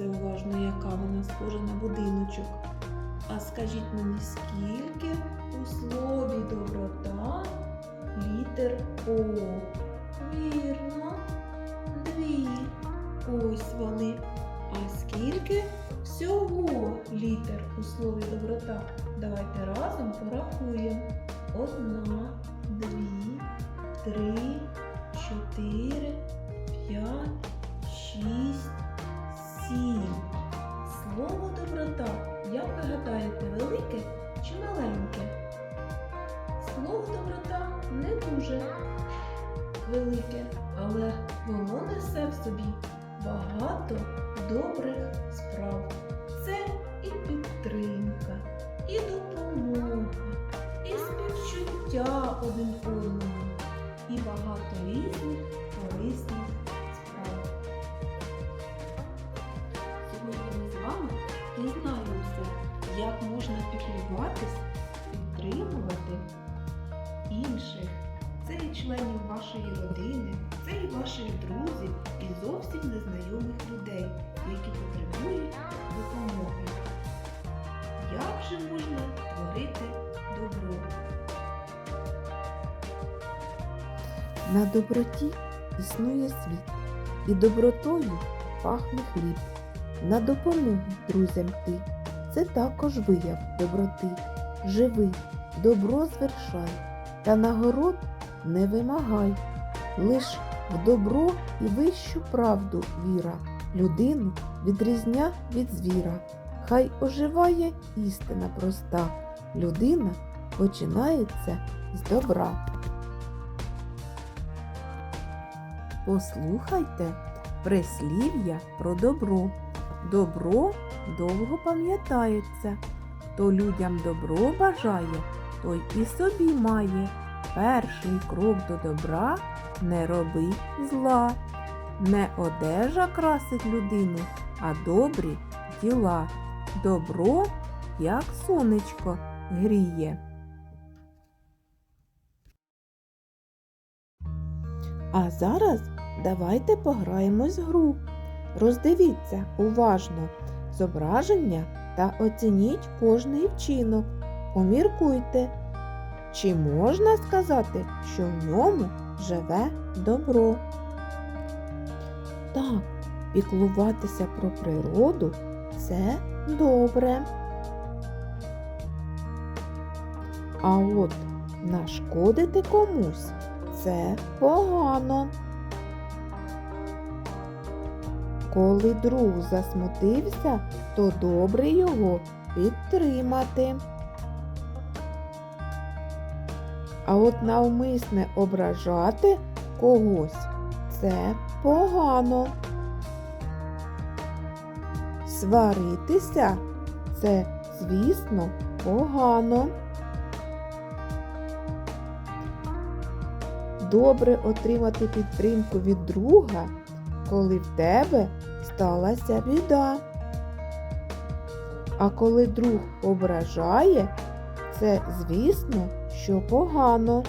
Подивіться уважно, яка вона схожа на будиночок. А скажіть мені, скільки у слові доброта літер О? Вірно, дві. Ось вони. А скільки всього літер у слові доброта? Давайте разом порахуємо. Одна, дві, три, чотири, п'ять, шість, сім. Слово доброта, як ви гадаєте, велике чи маленьке? Слово доброта не дуже велике, але воно несе в собі багато добрих справ. Це і підтримка, і допомога, і співчуття один одному, незнайомих людей, які потребують допомоги. Як же можна творити добро? На доброті існує світ, і добротою пахне хліб. На допомогу друзям ти це також вияв доброти. Живи, добро звершай, та нагород не вимагай. Лиш в добро і вищу правду віра, людину відрізня від звіра. Хай оживає істина проста. Людина починається з добра. Послухайте прислів'я про добро. Добро довго пам'ятається. Хто людям добро бажає, той і собі має. Перший крок до добра не роби зла. Не одежа красить людину, а добрі діла. Добро, як сонечко, гріє. А зараз давайте пограємось в гру. Роздивіться уважно зображення та оцініть кожний вчинок. Поміркуйте, чи можна сказати, що в ньому живе добро. Так, піклуватися про природу це добре. А от нашкодити комусь це погано. Коли друг засмутився, то добре його підтримати. А от навмисне ображати когось це погано. Сваритися це, звісно, погано. Добре отримати підтримку від друга, коли в тебе сталася біда. А коли друг ображає, це, звісно, що погано.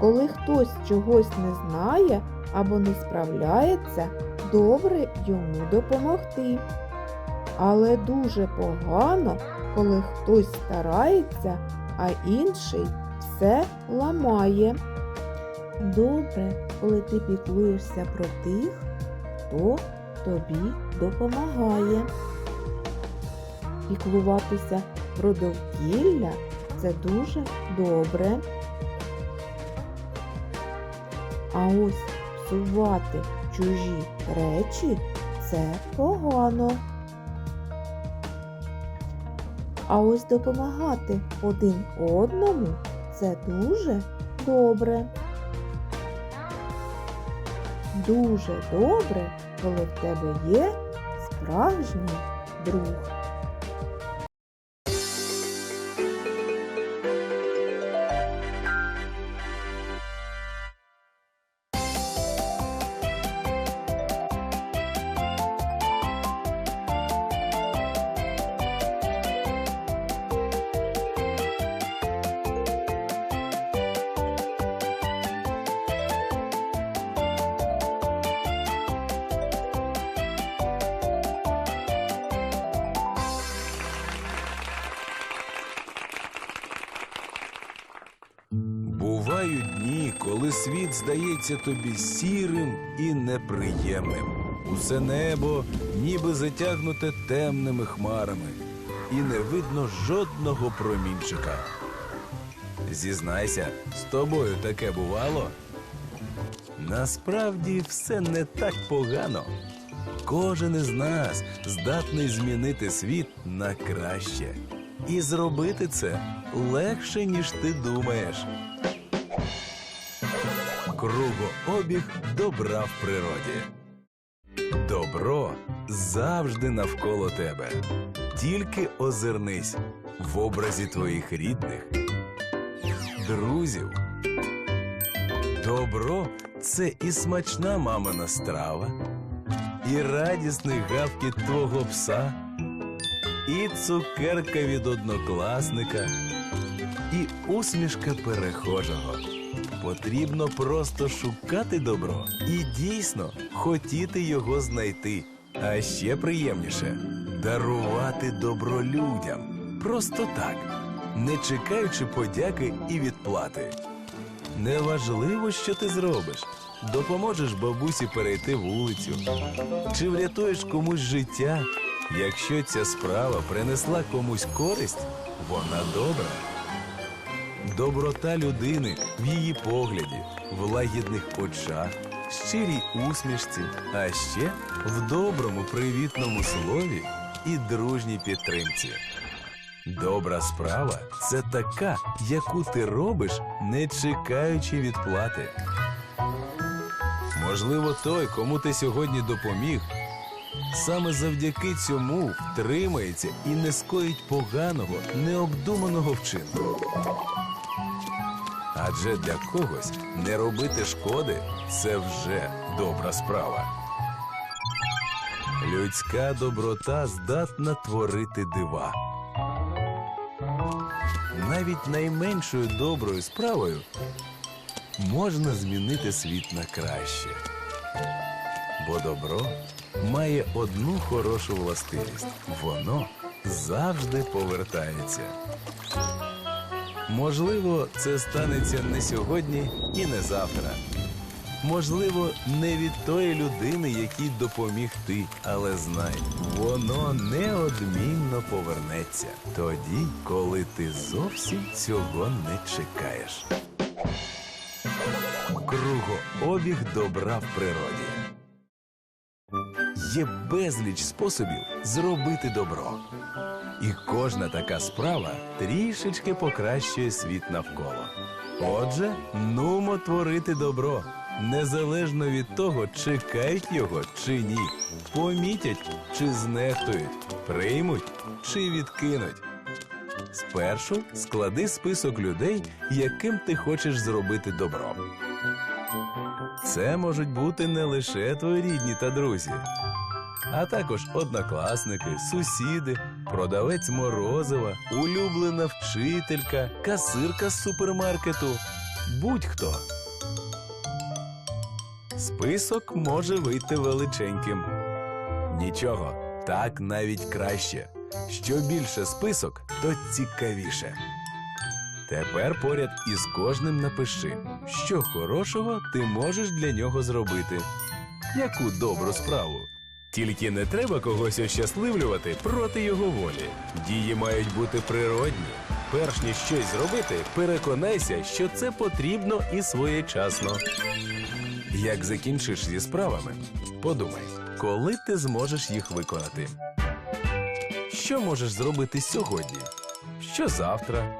Коли хтось чогось не знає або не справляється, добре йому допомогти. Але дуже погано, коли хтось старається, а інший все ламає. Добре, коли ти піклуєшся про тих, хто тобі допомагає. Піклуватися про довкілля це дуже добре. А ось псувати чужі речі це погано. А ось допомагати один одному це дуже добре. Дуже добре, коли в тебе є справжній друг. Бувають дні, коли світ здається тобі сірим і неприємним. Усе небо ніби затягнуте темними хмарами, і не видно жодного промінчика. Зізнайся, з тобою таке бувало? Насправді все не так погано. Кожен із нас здатний змінити світ на краще. І зробити це легше, ніж ти думаєш. Кругообіг добра в природі. Добро завжди навколо тебе. Тільки озирнись в образі твоїх рідних, друзів. Добро це і смачна мамина страва, і радісний гавкіт твого пса, і цукерка від однокласника, і усмішка перехожого. Потрібно просто шукати добро і дійсно хотіти його знайти. А ще приємніше дарувати добро людям. Просто так, не чекаючи подяки і відплати. Неважливо, що ти зробиш. Допоможеш бабусі перейти вулицю, чи врятуєш комусь життя. Якщо ця справа принесла комусь користь, вона добра. Доброта людини в її погляді, в лагідних очах, щирій усмішці, а ще в доброму привітному слові і дружній підтримці. Добра справа це така, яку ти робиш, не чекаючи відплати. Можливо, той, кому ти сьогодні допоміг, саме завдяки цьому втримається і не скоїть поганого, необдуманого вчинку. Адже для когось не робити шкоди це вже добра справа. Людська доброта здатна творити дива. Навіть найменшою доброю справою можна змінити світ на краще. Бо добро має одну хорошу властивість воно завжди повертається. Можливо, це станеться не сьогодні і не завтра. Можливо, не від тої людини, якій допоміг ти, але знай, воно неодмінно повернеться тоді, коли ти зовсім цього не чекаєш. Кругообіг добра в природі. Є безліч способів зробити добро. І кожна така справа трішечки покращує світ навколо. Отже, нумо творити добро, незалежно від того, чекають його чи ні, помітять чи знехтують, приймуть чи відкинуть. Спершу склади список людей, яким ти хочеш зробити добро. Це можуть бути не лише твої рідні та друзі, а також однокласники, сусіди, продавець морозива, улюблена вчителька, касирка з супермаркету, будь-хто. Список може вийти величеньким. Нічого, так навіть краще. Що більше список, то цікавіше. Тепер поряд із кожним напиши, що хорошого ти можеш для нього зробити. Яку добру справу. Тільки не треба когось ощасливлювати проти його волі. Дії мають бути природні. Перш ніж щось зробити, переконайся, що це потрібно і своєчасно. Як закінчиш зі справами, подумай, коли ти зможеш їх виконати. Що можеш зробити сьогодні? Що завтра?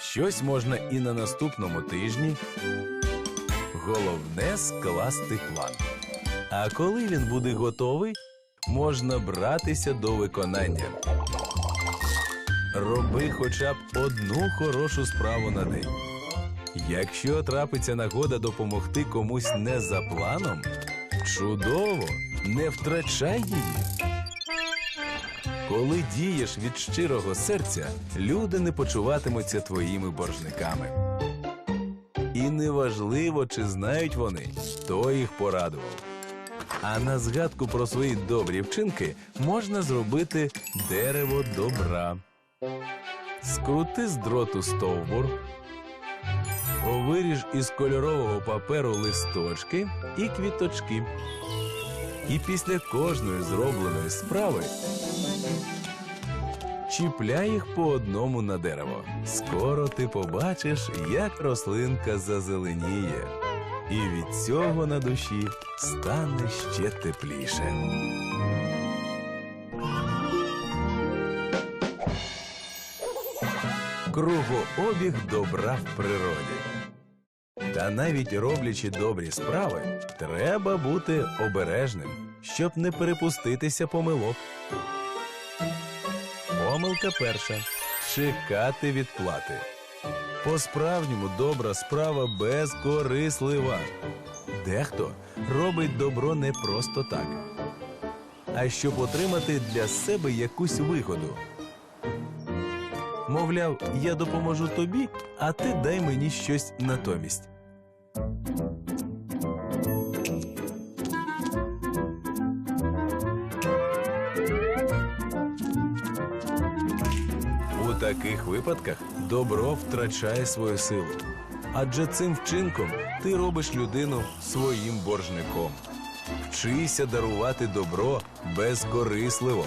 Щось можна і на наступному тижні. Головне скласти план. А коли він буде готовий, можна братися до виконання. Роби хоча б одну хорошу справу на день. Якщо трапиться нагода допомогти комусь не за планом, чудово, не втрачай її. Коли дієш від щирого серця, люди не почуватимуться твоїми боржниками. І неважливо, чи знають вони, хто їх порадував. А на згадку про свої добрі вчинки можна зробити дерево добра. Скрути з дроту стовбур, Виріж із кольорового паперу листочки і квіточки. І після кожної зробленої справи чіпляй їх по одному на дерево. Скоро ти побачиш, як рослинка зазеленіє, і від цього на душі стане ще тепліше. Кругообіг добра в природі. Та навіть роблячи добрі справи, треба бути обережним, щоб не перепуститися помилок. Помилка перша чекати відплати. По-справжньому добра справа безкорислива. Дехто робить добро не просто так, а щоб отримати для себе якусь вигоду. Мовляв, я допоможу тобі, а ти дай мені щось натомість. Таких випадках добро втрачає свою силу. Адже цим вчинком ти робиш людину своїм боржником. Вчися дарувати добро безкорисливо.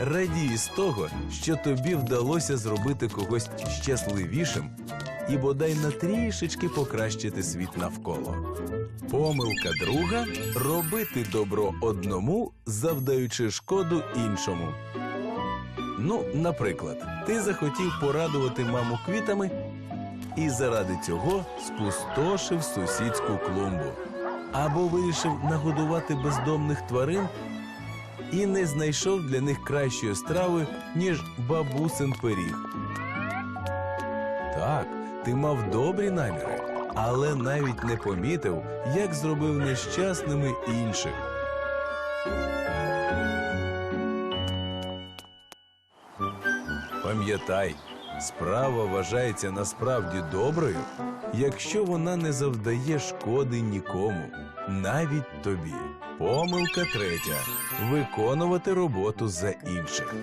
Радій з того, що тобі вдалося зробити когось щасливішим і бодай на трішечки покращити світ навколо. Помилка друга робити добро одному, завдаючи шкоду іншому. Ну, наприклад, ти захотів порадувати маму квітами і заради цього спустошив сусідську клумбу. Або вирішив нагодувати бездомних тварин і не знайшов для них кращої страви, ніж бабусин пиріг. Так, ти мав добрі наміри, але навіть не помітив, як зробив нещасними інших. Пам'ятай, справа вважається насправді доброю, якщо вона не завдає шкоди нікому, навіть тобі. Помилка третя виконувати роботу за інших.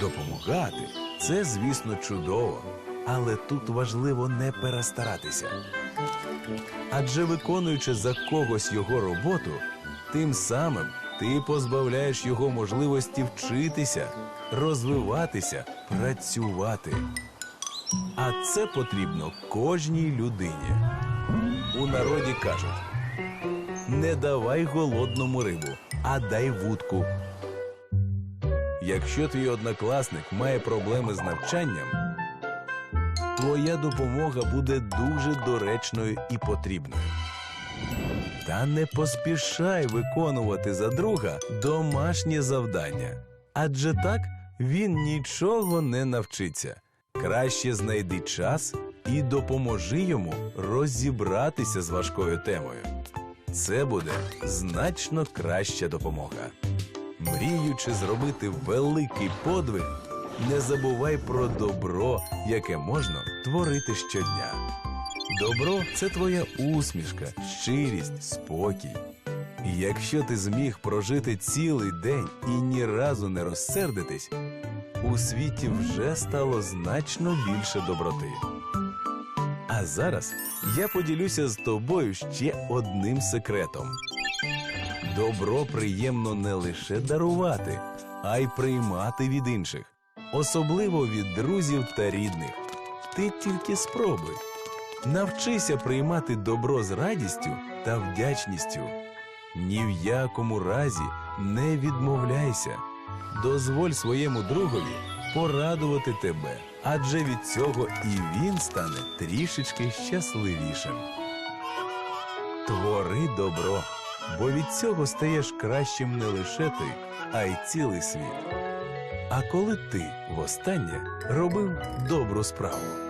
Допомагати це, звісно, чудово, але тут важливо не перестаратися. Адже виконуючи за когось його роботу, тим самим ти позбавляєш його можливості вчитися, розвиватися, працювати. А це потрібно кожній людині. У народі кажуть: не давай голодному рибу, а дай вудку. Якщо твій однокласник має проблеми з навчанням, твоя допомога буде дуже доречною і потрібною. Та не поспішай виконувати за друга домашнє завдання, адже так він нічого не навчиться. Краще знайди час і допоможи йому розібратися з важкою темою. Це буде значно краща допомога. Мріючи зробити великий подвиг, не забувай про добро, яке можна творити щодня. Добро це твоя усмішка, щирість, спокій. І якщо ти зміг прожити цілий день і ні разу не розсердитись, у світі вже стало значно більше доброти. А зараз я поділюся з тобою ще одним секретом. Добро приємно не лише дарувати, а й приймати від інших, особливо від друзів та рідних. Ти тільки спробуй. Навчися приймати добро з радістю та вдячністю. Ні в якому разі не відмовляйся. Дозволь своєму другові порадувати тебе, адже від цього і він стане трішечки щасливішим. Твори добро, бо від цього стаєш кращим не лише ти, а й цілий світ. А коли ти востаннє робив добру справу?